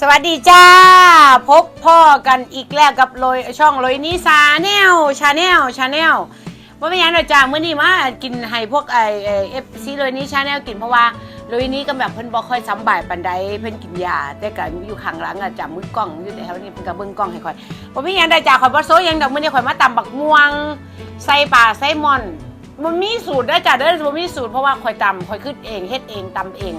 สวัสดีจ้า พบพ่อกันอีกแล้วกับโรยช่องโรยนี้ซาแนลชาแนลชาแนลว่าไม่ยังเราจ้าเมื่อนี้มากินให้พวกไอเอฟซีโรยนี้ชาแนลกินเพราะว่าโรยนี้ก็แบบเพิ่นบ่ค่อยสำบ่ายปันใดเพิ่นกินยาแต่ก็อยู่ข้างหลังอะจับมือกล้องอยู่แต่แถวนี้เพิ่นก็เบิ่งกล้องให้ข่อยว่าไม่ยังได้จ้าข่อยบ่โซยังดอกมื้อนี้ข่อยมาตำบักม่วงใส่ปลาใส่มอนมันมีสูตรได้จ้าเด้อบ่มีสูตรเพราะว่าข่อยตำข่อยคิดเองเฮ็ดเองตำเอง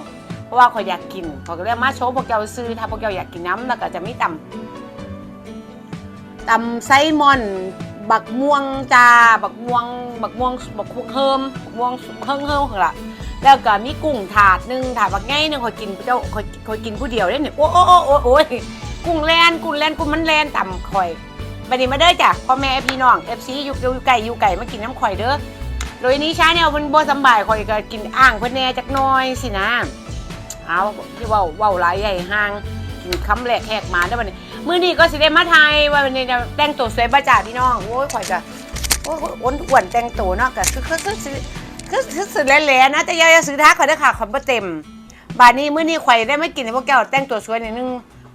เพราะว่าเขาอยากกินเขาก็เลยมาโชว์พวกเจ้าซื้อถ้าพวกเจ้าอยากกินน้ำแล้วก็จะไม่ตำตำไซมอน บักม่วงจ้าบักม่วง บักม่วงบักเฮิมบักม่วงเฮิมเฮิมของละแล้วก็มีกุ้งถาดหนึ่งถาดบักไงหนึ่งเขากินเจ้าเขาเขากินผู้เดียวได้เนี่ยโอ้โอ้โอ้โอ้ยกุ้งแลนกุ้งแลนกุ้งมันแลนต่ำข่อยบัดนี้มาเด้อจ้ะพ่อแม่พี่น้องเอฟซีอยู่อยู่ไก่อยู่ไก่มากินน้ำข่อยเด้อโดยนี้ช้าเนี่ยมันบ่สบายข่อยก็กินอ่างเพิ่นแหน่จักน้อยสินะ เอาที่เว่าเว่าหลายใหญ่ห้างคำแหลกแหกมาได้วันนี้ มื้อนี้ก็สิได้มาไทยว่าวันนี้จะแต่งตัวสวยบ้าจ่าพี่น้องโอ้ยข่อยจะโอ้ยอ้วนอ้วนแต่งตัวเนาะก็คือคือคือคือคือคือสุดแหล่ๆนะแต่อยาอย่าซื้อท้าข่อยได้อค่ะข่อยบ่เต็มบาดนี้มื้อนี้ข่อยได้ไม่กินให้พวกแก้วแต่งตัวสวยนิดนึง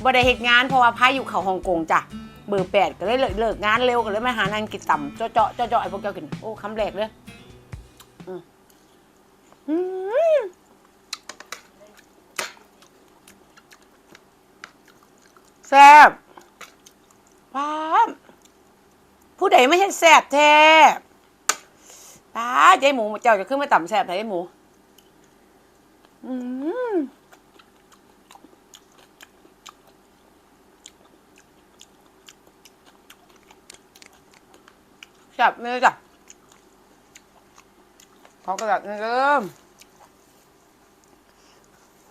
บ่ได้เฮ็ดงานเพราะว่าพาอยู่เขาฮ่องกงจ้ะเบอร์แปดก็เลยเลิกเลิกงานเร็วก็เลยมาหานางกินต่ำเจาะเจาะเจาะเจาะให้พวกแก้วกินโอ้คำแรกเลยอืมอืม แซ่บป้าผู้ใดไม่ใช่แซ่บแท้ป้าเจ๊หมูเจ้าจะขึ้นมาต่ำแซ่บไทยหมู อืมแซ่บเลยจ้ะขอกระดาษนี่เริ่ม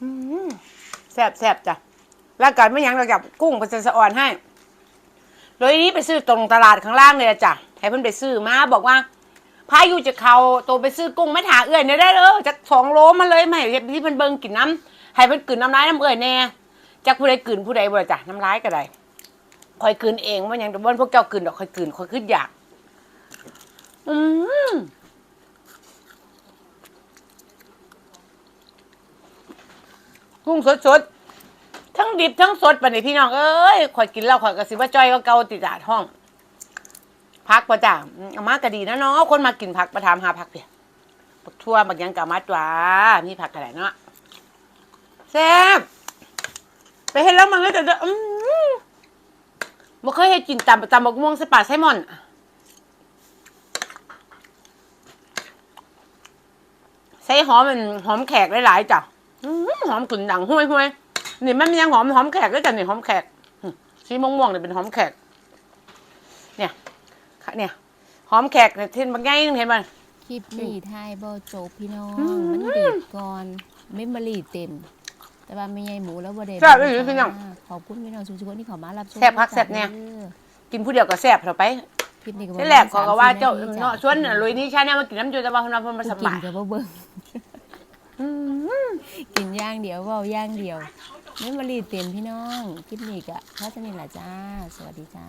อืมแซ่บแซ่บจ้ะ แล้วกันไม่ยังเราจับกุ้งเป็นสะอ่อนให้โดยนี้ไปซื้อตรงตลาดข้างล่างเลยจ้ะให้เพิ่นไปซื้อมาบอกว่าพายุจะเขาโตไปซื้อกุ้งไม่ถาเอื่อยเนี่ยได้เลยจากสองโลมาเลยไม่เห็นที่เพิ่นเบิ่งกินน้ำให้เพิ่นกลืนน้ำลายน้ำเอื่อยแน่จากผู้ใดกลืนผู้ใดบ่จ้ะน้ำลายก็ได้คอยกลืนเองว่าหยังแต่ว่าพวกเจ้ากลืนดอกคอยกลืนคอยขึ้นอยาก อืมกุ้งสดๆ งดิบทั้งสดปะนี่พี่น้องเอ้ยข่อยกินแล้วข่อยก็สิว่าจ้อยก็เกาติดดาดห้องพักประจ่างเอามากระดีนะเนาะคนมากินผักประทามหาผักเพียผักทั่วบักยังกะมาตัวมีผักกระไรเนาะแซ่บไปเห็นแล้วมันก็จะอืมบ่เคยให้กินตำตำบักม่วงใส่ปลาไซมอนใส่หอมมันหอมแขกหลายๆจ้ะหอมกลิ่นดังห้วยห้วย นี่มันมียังหอมหอมแขกด้วยจ้ะนี่หอมแขกอืมสีม่วงๆเนี่ยเป็นหอมแขก เนี่ยค่ะเนี่ยหอมแขกเนี่ยที่มันง่ายนึงเห็นมันคลิปนี้ทายบ่จบพี่น้องอืมมันเด็ดก่อนเมมโมรี่เต็ม แต่ว่าไม่ใหญ่หมูแล้วบ่ได้แซ่บอีหลีพี่น้องขอบคุณพี่น้องทุกคนที่เข้ามารับชมแซ่บคักแซ่บแน่ด้อกินผู้เดียวก็แซ่บเถอะไปคลิปนี้ก็ที่แรกขอก็ว่าเจ้าสมสิบเนาะชวนลุยนี่ชาแนลมากินน้ำจูแต่ว่าคนเราเพิ่นมาสผู้กิบานยก็บ่เบิ่งอืมกินอย่างเดียวเว้าอย่างเดียว ไมมารีเต็มพี่น้อง คลิปนี้ก็เพราะฉะนั้นล่ะจ้า สวัสดีจ้า